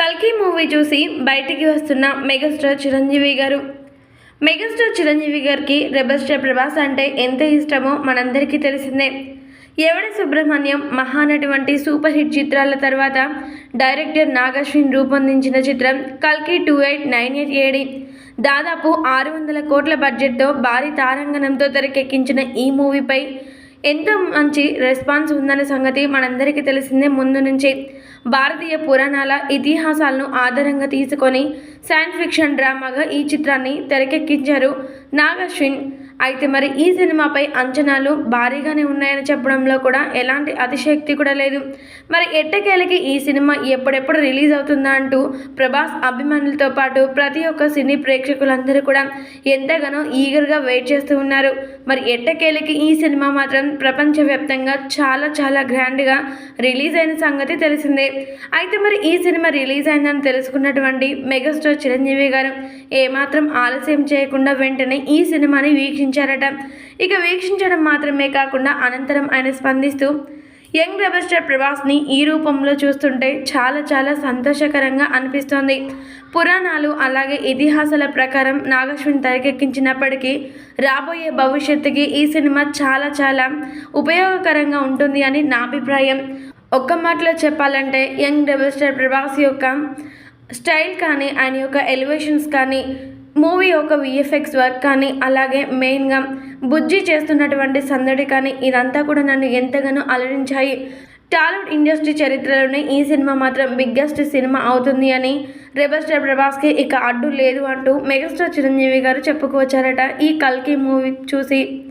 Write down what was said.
కల్కి మూవీ చూసి బయటికి వస్తున్న మెగాస్టార్ చిరంజీవి గారు. మెగాస్టార్ చిరంజీవి గారికి రెబల్ స్టార్ ప్రభాస్ అంటే ఎంత ఇష్టమో మనందరికీ తెలిసిందే. ఎవడ సుబ్రహ్మణ్యం మహానటి వంటి సూపర్ హిట్ చిత్రాల తర్వాత డైరెక్టర్ నాగశ్విన్ రూపొందించిన చిత్రం కల్కి two eight nine eight AD. దాదాపు ఆరు వందల కోట్ల బడ్జెట్తో భారీ తారాంగణంతో తెరకెక్కించిన ఈ మూవీపై ఎంతో మంచి రెస్పాన్స్ ఉందనే సంగతి మనందరికీ తెలిసిందే. ముందు నుంచి భారతీయ పురాణాల ఇతిహాసాలను ఆధారంగా తీసుకొని సైన్స్ ఫిక్షన్ డ్రామాగా ఈ చిత్రాన్ని తెరకెక్కించారు నాగశ్విన్. అయితే మరి ఈ సినిమాపై అంచనాలు భారీగానే ఉన్నాయని చెప్పడంలో కూడా ఎలాంటి అతిశక్తి కూడా లేదు. మరి ఎట్టకేలకి ఈ సినిమా ఎప్పుడెప్పుడు రిలీజ్ అవుతుందా అంటూ ప్రభాస్ అభిమానులతో పాటు ప్రతి ఒక్క సినీ ప్రేక్షకులందరూ కూడా ఎంతగానో ఈగర్గా వెయిట్ చేస్తూ ఉన్నారు. మరి ఎట్టకేలకి ఈ సినిమా మాత్రం ప్రపంచవ్యాప్తంగా చాలా చాలా గ్రాండ్గా రిలీజ్ అయిన సంగతి తెలిసిందే. అయితే మరి ఈ సినిమా రిలీజ్ అయిందని తెలుసుకున్నటువంటి మెగాస్టార్ చిరంజీవి గారు ఏమాత్రం ఆలస్యం చేయకుండా వెంటనే ఈ సినిమాని వీక్షించారట. ఇక వీక్షించడం మాత్రమే కాకుండా అనంతరం ఆయన స్పందిస్తూ యంగ్ రెబల్ స్టార్ ప్రభాస్ని ఈ రూపంలో చూస్తుంటే చాలా చాలా సంతోషకరంగా అనిపిస్తోంది. పురాణాలు అలాగే ఇతిహాసాల ప్రకారం నాగశ్విన్ తెరకెక్కించినప్పటికీ రాబోయే భవిష్యత్తుకి ఈ సినిమా చాలా చాలా ఉపయోగకరంగా ఉంటుంది అని నా అభిప్రాయం. ఒక్క మాటలో చెప్పాలంటే యంగ్ రెబల్ స్టార్ ప్రభాస్ యొక్క స్టైల్ కానీ ఆయన యొక్క ఎలివేషన్స్ కానీ మూవీ యొక్క విఎఫ్ఎక్స్ వర్క్ కానీ అలాగే మెయిన్గా బుజ్జి చేస్తున్నటువంటి సందడి కానీ ఇదంతా కూడా నన్ను ఎంతగానో అలరించాయి. టాలీవుడ్ ఇండస్ట్రీ చరిత్రలోనే ఈ సినిమా మాత్రం బిగ్గెస్ట్ సినిమా అవుతుంది అని రెబల్ స్టార్ ప్రభాస్కి ఇక అడ్డు లేదు అంటూ మెగాస్టార్ చిరంజీవి గారు చెప్పుకొచ్చారట ఈ కల్కి మూవీ చూసి